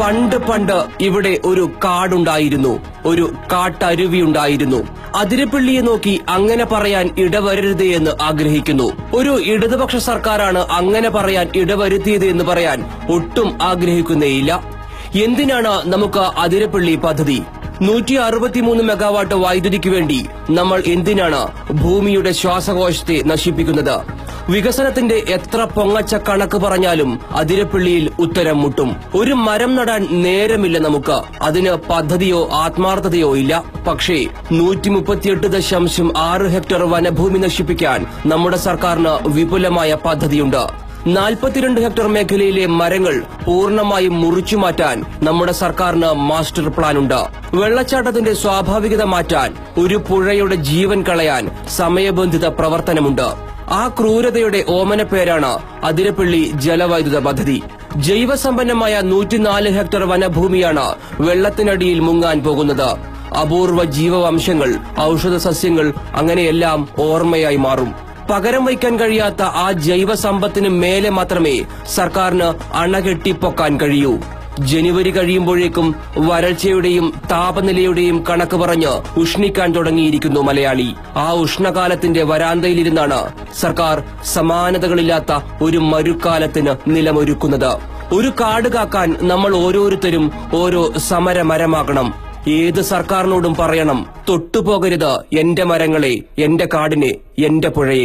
പണ്ട് പണ്ട് ഇവിടെ ഒരു കാടുണ്ടായിരുന്നു. ഒരു കാട്ടരുവി ഉണ്ടായിരുന്നു. അതിരപ്പള്ളിയെ നോക്കി അങ്ങനെ പറയാൻ ഇടവരരുത് എന്ന് ആഗ്രഹിക്കുന്നു. ഒരു ഇടതുപക്ഷ സർക്കാരാണ് അങ്ങനെ പറയാൻ ഇടവരുത്തിയത് എന്ന് പറയാൻ ഒട്ടും ആഗ്രഹിക്കുന്നേയില്ല. എന്തിനാണ് നമുക്ക് അതിരപ്പള്ളി പദ്ധതി? നൂറ്റി അറുപത്തിമൂന്ന് മെഗാവാട്ട് വൈദ്യുതിക്ക് വേണ്ടി നമ്മൾ എന്തിനാണ് ഭൂമിയുടെ ശ്വാസകോശത്തെ നശിപ്പിക്കുന്നത്? വികസനത്തിന്റെ എത്ര പൊങ്ങച്ച കണക്ക് പറഞ്ഞാലും അതിരപ്പള്ളിയിൽ ഉത്തരം മുട്ടും. ഒരു മരം നടാൻ നേരമില്ല നമുക്ക്. അതിന് പദ്ധതിയോ ആത്മാർത്ഥതയോ ഇല്ല. പക്ഷേ നൂറ്റി മുപ്പത്തിയെട്ട് ദശാംശം ആറ് ഹെക്ടർ വനഭൂമി നശിപ്പിക്കാൻ നമ്മുടെ സർക്കാരിന് വിപുലമായ പദ്ധതിയുണ്ട്. നാൽപ്പത്തിരണ്ട് ഹെക്ടർ മേഖലയിലെ മരങ്ങൾ പൂർണമായും മുറിച്ചു മാറ്റാൻ നമ്മുടെ സർക്കാരിന് മാസ്റ്റർ പ്ലാൻ ഉണ്ട് വെള്ളച്ചാട്ടത്തിന്റെ സ്വാഭാവികത മാറ്റാൻ ഒരു പുഴയുടെ ജീവൻ കളയാൻ സമയബന്ധിത പ്രവർത്തനമുണ്ട്. ആ ക്രൂരതയുടെ ഓമന പേരാണ് അതിരപ്പള്ളി ജലവൈദ്യുത പദ്ധതി. ജൈവസമ്പന്നമായ നൂറ്റിനാല് ഹെക്ടർ വനഭൂമിയാണ് വെള്ളത്തിനടിയിൽ മുങ്ങാൻ പോകുന്നത്. അപൂർവ ജീവവംശങ്ങൾ ഔഷധ സസ്യങ്ങൾ അങ്ങനെയെല്ലാം ഓർമ്മയായി മാറും. പകരം വയ്ക്കാൻ കഴിയാത്ത ആ ജൈവ സമ്പത്തിന് മേലെ മാത്രമേ സർക്കാരിന് അണകെട്ടിപ്പൊക്കാൻ കഴിയൂ. ജനുവരി കഴിയുമ്പോഴേക്കും വരൾച്ചയുടെയും താപനിലയുടെയും കണക്ക് പറഞ്ഞ് ഉഷ്ണിക്കാൻ തുടങ്ങിയിരിക്കുന്നു മലയാളി. ആ ഉഷ്ണകാലത്തിന്റെ വരാന്തയിലിരുന്നാണ് സർക്കാർ സമാനതകളില്ലാത്ത ഒരു മരുക്കാലത്തിന് നിലമൊരുക്കുന്നത്. ഒരു കാട് കാക്കാൻ നമ്മൾ ഓരോരുത്തരും ഓരോ സമരമരമാകണം. ഏത് സർക്കാരിനോടും പറയണം തൊട്ടുപോകരുത് എന്റെ മരങ്ങളെ എന്റെ കാടിനെ എന്റെ പുഴയെ.